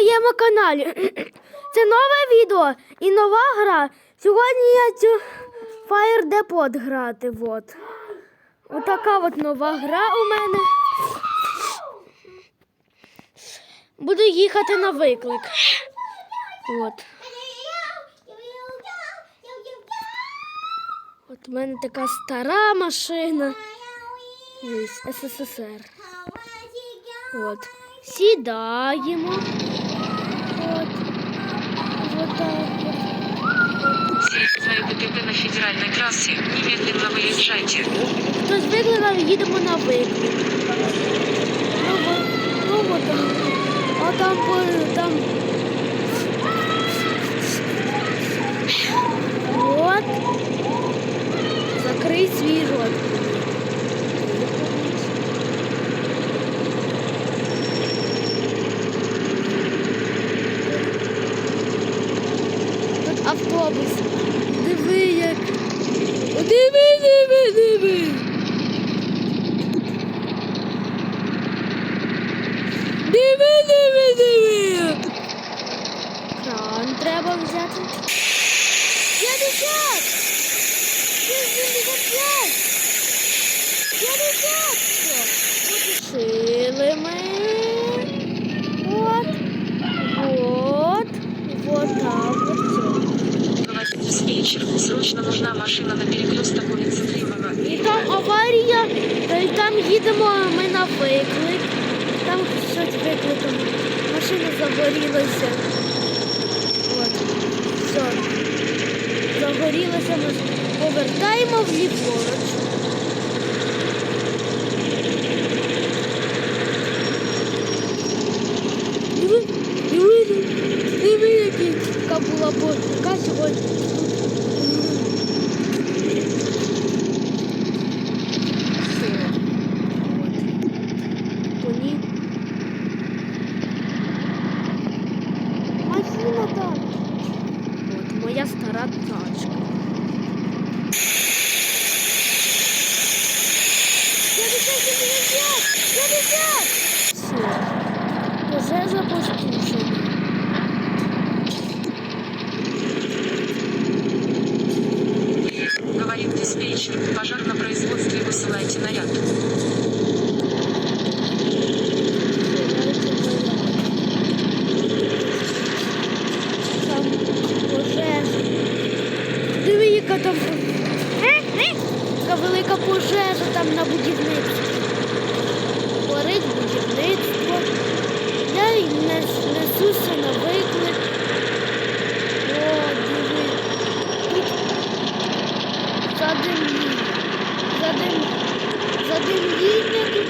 моєму каналі. Це нове відео і нова гра. Сьогодні я цю Fire Depot грати. Вот. Отака от нова гра у мене. Буду їхати на виклик. От. От у мене така стара машина. Ось, СССР. От. Сідаємо. От. Вот так от. Свою ДТП на федеральной трассе. Немедленно выезжайте. Хтось викликав, їдемо на виклик. Ну, во- ну от там. А там, по- там. От. Закрий свій рот. Тут автобус. Диви як. Диви, диви, диви. Диви, диви, диви. Треба взяти. 50! 75! 50! Все. Потушили ми. От. От. Вот так вот все. Срочно нужна машина на перекресток улицы Кривого. І там аварія, та й там їдемо ми на виклик. Там щось викликом. Машина загорілася. От. Все. Ми повертаємо вліворуч. Диви, диви, диви, який- яка була яка сьогодні. Машина там. От моя стара тачка. Пожежа постушена. Говорит диспетчер. Пожар на производстве. Высылайте наряд. Там Е, е, велика пожежа там на будівництві. Задимління. Задим... Задимління тут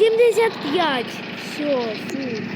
75. Все, фу.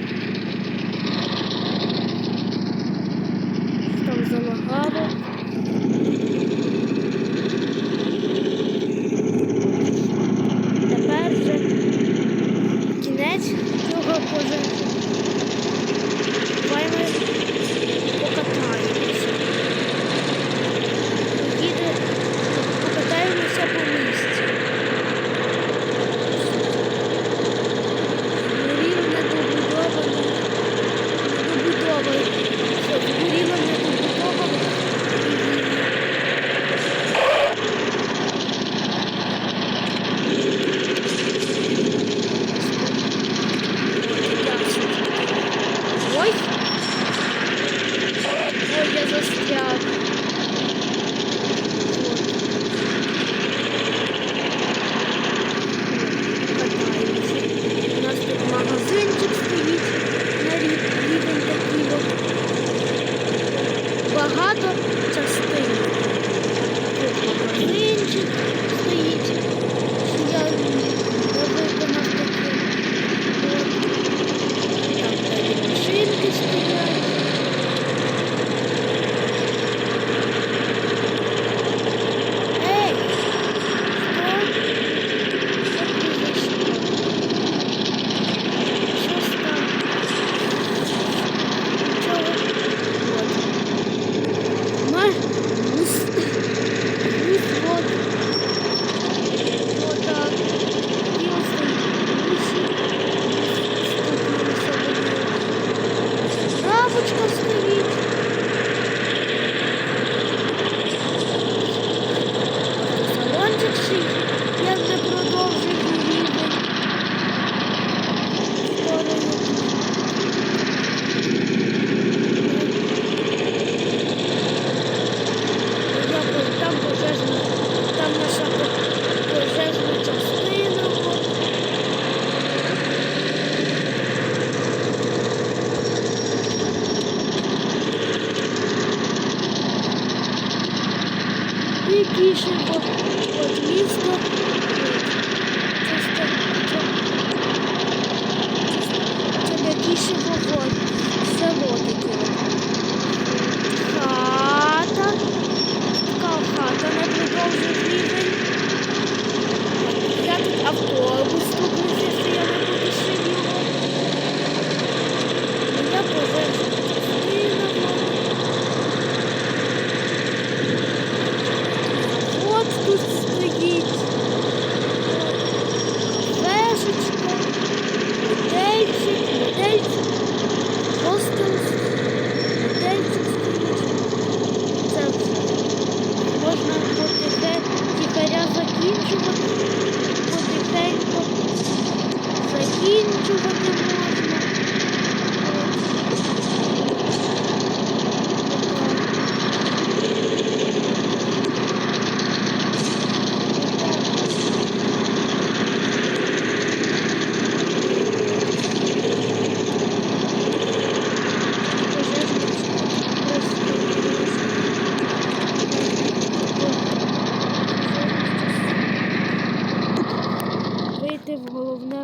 І пишемо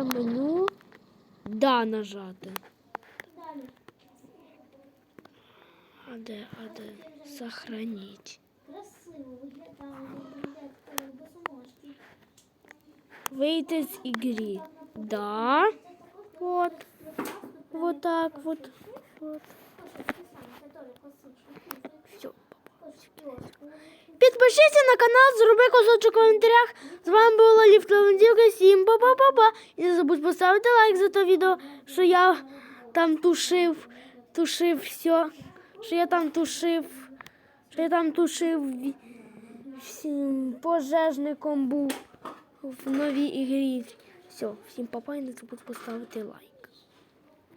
в головне меню. Да нажати. А де, а де? Сохранить. Красиво виглядає, виглядає босоножки. Вийти з ігри. Да. Вот. Вот так вот. Вот. Підпишіться на канал, зроби кусочок в коментарях. З вами була Ліфтова Дівка. Всім па-па-па-па. І не забудь поставити лайк за те відео, що я там тушив, тушив все. Що я там тушив, що я там тушив всім пожежником був в новій ігрі. Все, всім па-па і не забудь поставити лайк.